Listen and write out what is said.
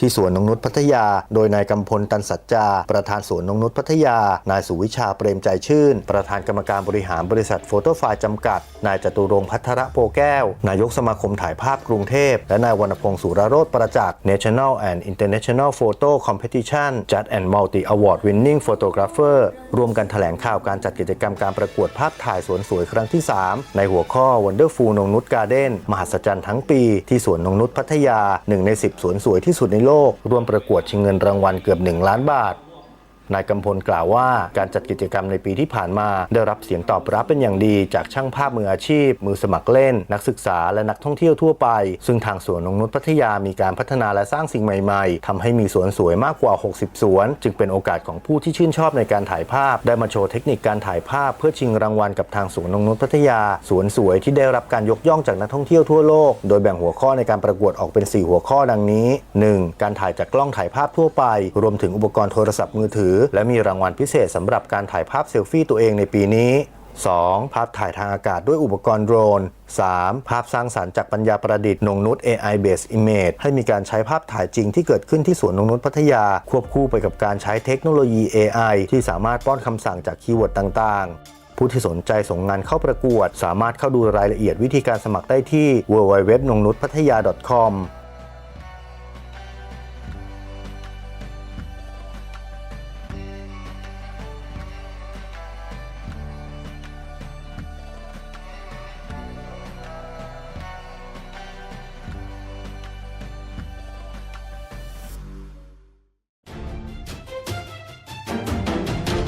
ที่สวนนงนุษย์พัทยา โดยนายกำพลตันสัจจา ประธานสวนนงนุษย์พัทยา นายสุวิชาเปรมใจชื่น ประธานกรรมการบริหารบริษัทโฟโตไฟจำกัด นายจตุรงค์พัทรโพแก้ว นายกสมาคมถ่ายภาพกรุงเทพ และนายวรรณพงศ์สุรโรธประจักษ์ National and International Photo Competition Judge and Multi Award Winning Photographer ร่วมกันแถลงข่าวการจัดกิจกรรมการประกวดภาพถ่ายสวนสวยครั้งที่ 3 ในหัวข้อ Wonderful นงนุษย์การ์เด้นมหัศจรรย์ทั้งปีที่สวนนงนุษย์พัทยา1ใน 10 สวนสวยที่สุดในโลกร่วมประกวดชิงเงินรางวัลเกือบ 1 ล้านบาท นายกำพลกล่าวว่าการจัดกิจกรรมในปีที่ผ่านมา ได้รับเสียงตอบรับเป็นอย่างดีจากช่างภาพมืออาชีพ มือสมัครเล่น นักศึกษาและนักท่องเที่ยวทั่วไป ซึ่งทางสวนนงนุษย์พัทยามีการพัฒนาและสร้างสิ่งใหม่ๆทำให้มีสวนสวยมากกว่า 60 สวน จึงเป็นโอกาสของผู้ที่ชื่นชอบในการถ่ายภาพ ได้มาโชว์เทคนิคการถ่ายภาพ เพื่อชิงรางวัลกับทางสวนนงนุษย์พัทยา สวนสวยที่ได้รับการยกย่องจากนักท่องเที่ยวทั่วโลก โดยแบ่งหัวข้อในการประกวดออกเป็น 4 หัวข้อดังนี้ 1. การถ่ายจากกล้องถ่ายภาพทั่วไป รวมถึงอุปกรณ์โทรศัพท์มือถือและมีรางวัลพิเศษสำหรับการถ่ายภาพเซลฟี่ตัวเองในปีนี้ 2. ภาพถ่ายทางอากาศด้วยอุปกรณ์โดรน 3. ภาพสร้างสารรค์จากปัญญาประดิษฐ์นงนุษย์ AI based image ให้มีการใช้ภาพถ่ายจริงที่เกิดขึ้นที่สวนนงนุษย์พัทยา ควบคู่ไปกับการใช้เทคโนโลยี AI ที่สามารถป้อนคำสั่งจากคีย์เวิร์ดต่างๆ ผู้ที่สนใจส่งงานเข้าประกวด สามารถเข้าดูรายละเอียดวิธีการสมัครได้ที่ www.nongnuthatya.com